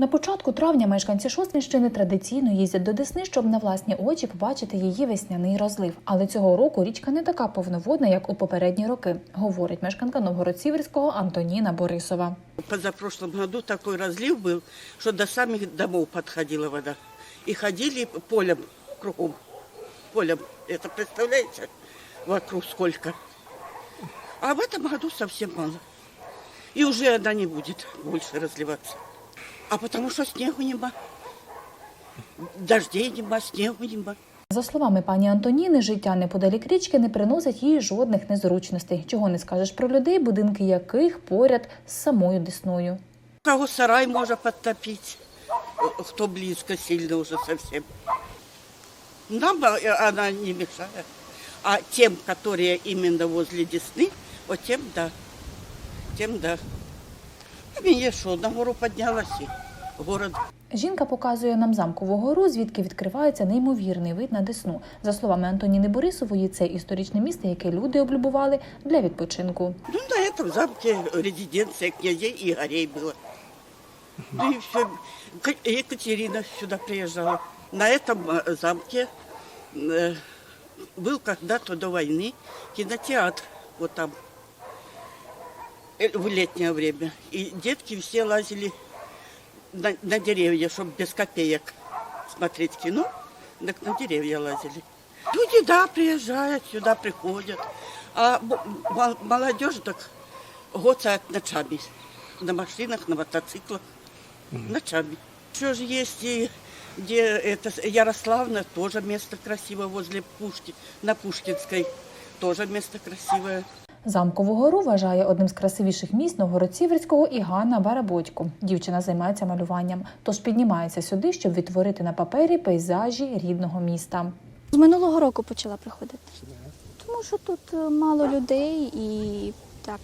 На початку травня мешканці Шосткинщини традиційно їздять до Десни, щоб на власні очі побачити її весняний розлив. Але цього року річка не така повноводна, як у попередні роки, говорить мешканка Новгород-Сіверського Антоніна Борисова. Позапрошлом году такой разлив был, что до самих домов подходила вода. И ходили полем кругом. Полем. Это представляете? Вокруг сколько. А в этом году совсем мало. И уже она не будет больше разливаться. А потому что снегу нема. Дождей нема, снегу нема. За словами пані Антоніни, життя неподалік річки не приносить їй жодних незручностей. Чого не скажеш про людей, будинки яких поряд з самою десною. Кого сарай можно подтопить, э, кто близко сильно уже совсем. Нам э, она не мешает. А тем, которые именно возле Десны, вот тем да. Тем да. А мне что, на гору поднялась и город Жінка показує нам замкову гору, звідки відкривається неймовірний вид на Десну. За словами Антоніни Борисової, це історичне місце, яке люди облюбували для відпочинку. Ну, на этом замке резиденция князей и горей была. Ну и все. Екатерина сюда приезжала. На этом э, замке э, был когда-то до войны кинотеатр. Вот там. В летнее время. И детки все лазили на, на деревья, чтобы без копеек смотреть кино. Так на деревья лазили. Люди, да, приезжают, сюда приходят. А молодежь так гоцает ночами. На машинах, на мотоциклах. Ночами. Еще же есть и где это Ярославна, тоже место красивое возле Пушки, на Пушкинской. Тоже место красивое. Замкову гору вважає одним з красивіших місць Новгород-Сіверського і Ганна Барабодько. Дівчина займається малюванням, тож піднімається сюди, щоб відтворити на папері пейзажі рідного міста. З минулого року почала приходити. Тому що тут е, мало людей і так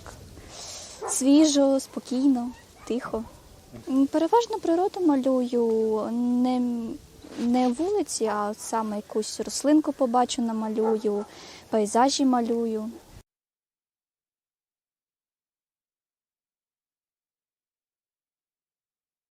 свіжо, спокійно, тихо. Переважно природу малюю не, не вулиці, а саме якусь рослинку побачу, намалюю, пейзажі малюю.